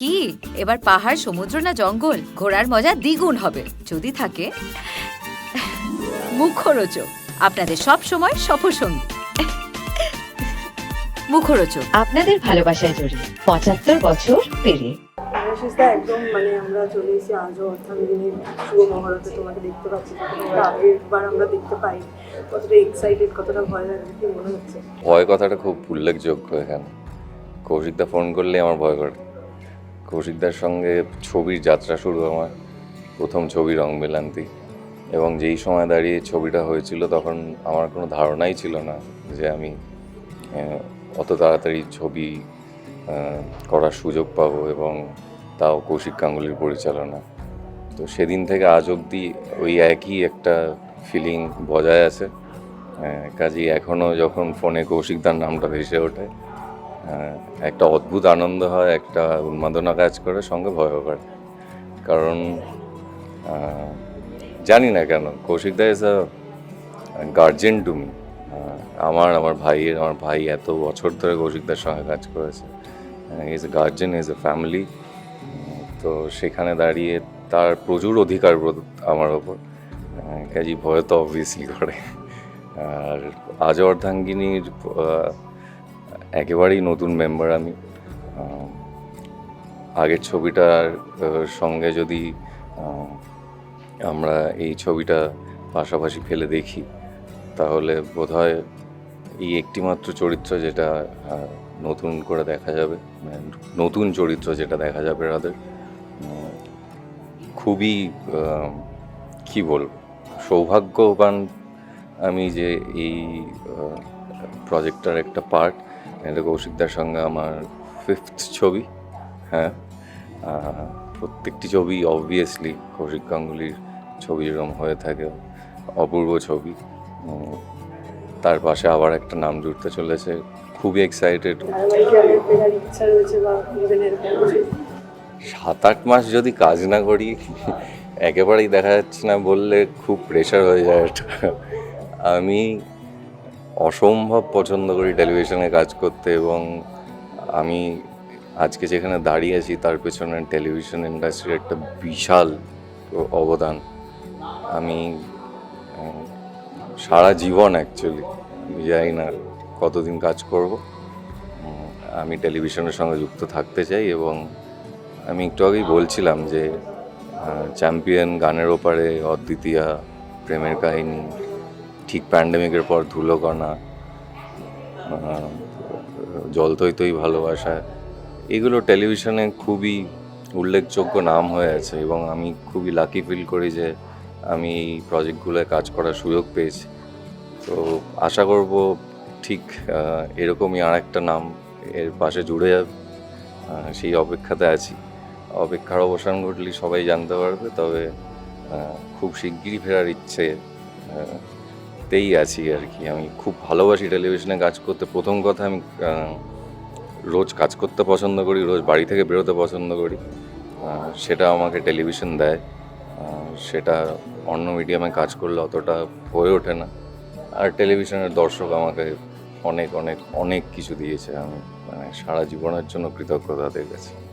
কি? এবার পাহাড় সমুদ্র না জঙ্গল? ঘোরার মজা দ্বিগুণ হবে। যদি থাকে মুখরোচক। আপনাদের সব সময় সফরসঙ্গী মুখরোচক। আপনাদের ভালোবাসায় জড়িয়ে পঁচাত্তর বছর পেরিয়ে। আশিসদা একদম মানে আমরা চলে এসেছি আজও অর্থাঙ্গিনীর শুভ মহরতে তোমাকে দেখতে পাচ্ছি কতটা আগেরবার আমরা দেখতে পাই কতটা এক্সাইটেড কতটা ভয় লাগছে কি মনে হচ্ছে। ভয় কথাটা খুব উল্লেখযোগ্য এখানে। কৌশিকদা ফোন করলে আমার ভয় করে। কৌশিকদার সঙ্গে ছবির যাত্রা শুরু আমার, প্রথম ছবি রং মেলান্তি। এবং যেই সময় দাঁড়িয়ে ছবিটা হয়েছিল তখন আমার কোনো ধারণাই ছিল না যে আমি অত তাড়াতাড়ি ছবি করার সুযোগ পাবো এবং তাও কৌশিক গাঙ্গুলির পরিচালনা। তো সেদিন থেকে আজ অবধি ওই একই একটা ফিলিং বজায় আছে। কাজেই এখনও যখন ফোনে কৌশিকদার নামটা ভেসে ওঠে একটা অদ্ভুত আনন্দ হয় একটা উন্মাদনা কাজ করে সঙ্গে ভয়ও করে। কারণ জানি না কেন কৌশিকদা is a guardian to me আমার আমার ভাইয়ের আমার ভাই এত বছর ধরে কৌশিকদার সঙ্গে কাজ করেছে। Is a guardian is a family তো সেখানে দাঁড়িয়ে তার প্রচুর অধিকার আমার ওপর। আহ, কাজেই ভয় তো অবভিয়াসলি করে। আর আজ অর্ধাঙ্গিনীর একেবারেই নতুন মেম্বার আমি। আগের ছবিটার সঙ্গে যদি আমরা এই ছবিটা পাশাপাশি ফেলে দেখি, তাহলে বোধহয় এই একটিমাত্র চরিত্র যেটা নতুন করে দেখা যাবে নতুন চরিত্র যেটা দেখা যাবে রাদের খুবই কি বলব, সৌভাগ্যবান আমি যে এই প্রজেক্টটার একটা পার্ট এটা কৌশিকদার সঙ্গে আমার ফিফথ ছবি হ্যাঁ। প্রত্যেকটি ছবি অবভিয়াসলি কৌশিক গাঙ্গুলির ছবি যেরকম হয়ে থাকে, অপূর্ব ছবি। তার পাশে আবার একটা নাম জুড়তে চলেছে, খুবই এক্সাইটেড এরকম সাত আট মাস যদি কাজ না করি, একেবারেই দেখা যাচ্ছে না বললে খুব প্রেশার হয়ে যায়। আমি অসম্ভব পছন্দ করি টেলিভিশনে কাজ করতে এবং আমি আজকে যেখানে দাঁড়িয়ে আছি, তার পেছনে টেলিভিশন ইন্ডাস্ট্রির একটা বিশাল অবদান। আমি সারা জীবন অ্যাকচুয়ালি জানি না, কতদিন কাজ করব আমি টেলিভিশনের সঙ্গে যুক্ত থাকতে চাই এবং আমি একটু আগেই বলছিলাম যে চ্যাম্পিয়ন গানের ওপারে অদ্বিতীয়া প্রেমের কাহিনী ঠিক প্যান্ডেমিকের পর ধুলোকণা জল তৈতই ভালোবাসা, এগুলো টেলিভিশনে খুবই উল্লেখযোগ্য নাম হয়ে আছে এবং আমি খুবই লাকি ফিল করি যে আমি এই প্রজেক্টগুলোয় কাজ করার সুযোগ পেয়েছি। তো আশা করব ঠিক এরকমই আর একটা নাম এর পাশে জুড়ে যাবে। সেই অপেক্ষাতে আছি। অপেক্ষার অবসান ঘটলে সবাই জানতে পারবে, তবে খুব শিগগিরই ফেরার ইচ্ছে আহ, তেই আছি আর কি। আমি খুব ভালোবাসি টেলিভিশনে কাজ করতে। প্রথম কথা আমি রোজ কাজ করতে পছন্দ করি রোজ বাড়ি থেকে বেরোতে পছন্দ করি। সেটা আমাকে টেলিভিশন দেয়। সেটা অন্য মিডিয়ামে কাজ করলে অতটা হয়ে ওঠে না। আর টেলিভিশনের দর্শক আমাকে অনেক অনেক অনেক কিছু দিয়েছে। আমি মানে সারা জীবনের জন্য কৃতজ্ঞ তাদের কাছে।